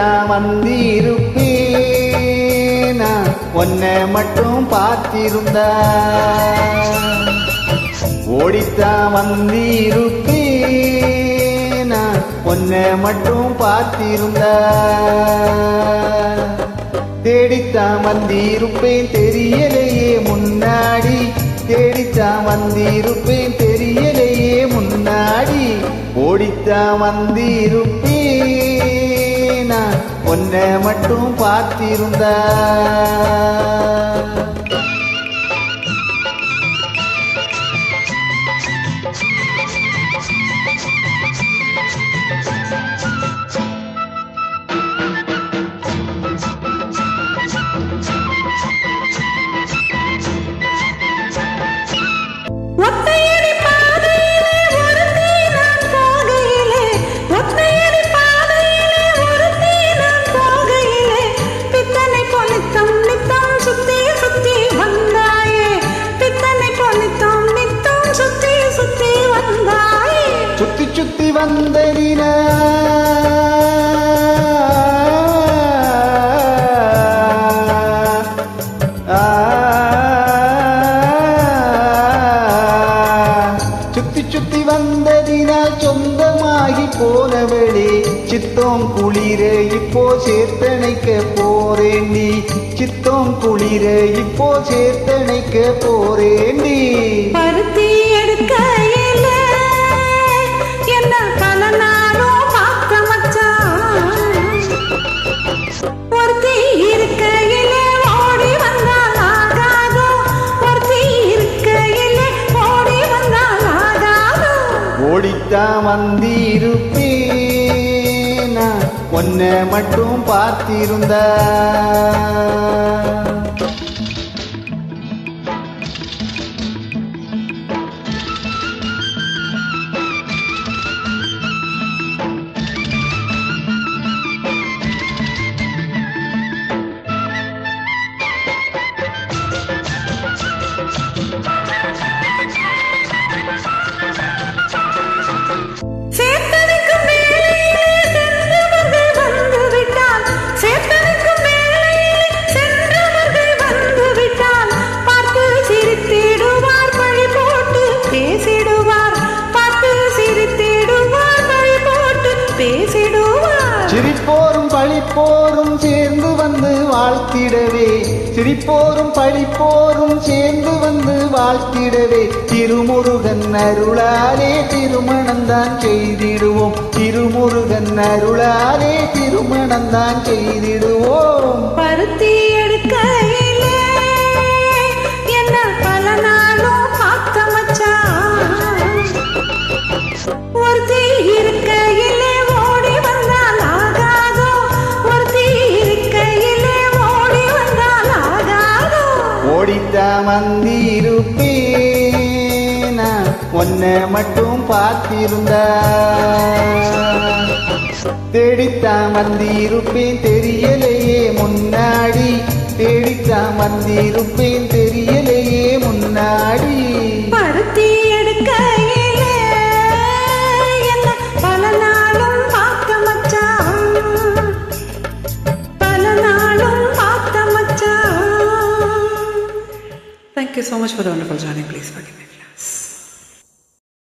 வந்திருப்பேனா? உன்னை மட்டும் பார்த்திருந்தா. ஓடித்தான் வந்திருப்பேனா? உன்னை மட்டும் பார்த்திருந்தா. தேடித்தான் வந்திருப்பேன் தெரியலையே முன்னாடி. தேடித்தான் வந்திருப்பேன் தெரியலையே முன்னாடி. ஓடித்தான் வந்திருப்பேன். உன்னை மட்டும் பார்த்திருந்தா. பொனித்தம் நித்தம் சுத்தி சுத்தி வந்தாயே. பித்தனை பொனித்தம் நித்தம் சுத்தி சுத்தி வந்தாயே. சுத்தி சுத்தி வந்ததின சித்தோம் குளிர இப்போ சேர்த்தணைக்க நீ சித்தோம் குளிர இப்போ சேர்த்தணைக்க நீ பருத்தி எடுக்கையிலே என்ன பல நாளும் பார்க்க மச்சான் ஒருத்தி இருக்கையிலே ஓடி வந்தால் ஆகாதோ. ஒருத்தி இருக்கையிலே ஓடி வந்தால் ஆகாதோ. ஓடித்தான் வந்திருப்பேனா. உன்னை மட்டும் பார்த்திருந்தா. சேர்ந்து வந்து வாழ்த்திடவே. சிரிப்போரும் படிப்போரும் சேர்ந்து வந்து வாழ்த்திடவே. திருமுருகன் அருளாலே திருமணம்தான் செய்திடுவோம். திருமுருகன் அருளாலே திருமணம்தான் செய்திடுவோம். பருத்தி எடுக்க வந்திருப்பேனா உன்னை மட்டும் பார்த்திருந்தா. தேடித்தான் வந்திருப்பேன் தெரியலையே முன்னாடி. தேடித்தான் வந்திருப்பேன் தெரியலையே முன்னாடி. பருத்தி so much for the wonderful journey. Please forgive me.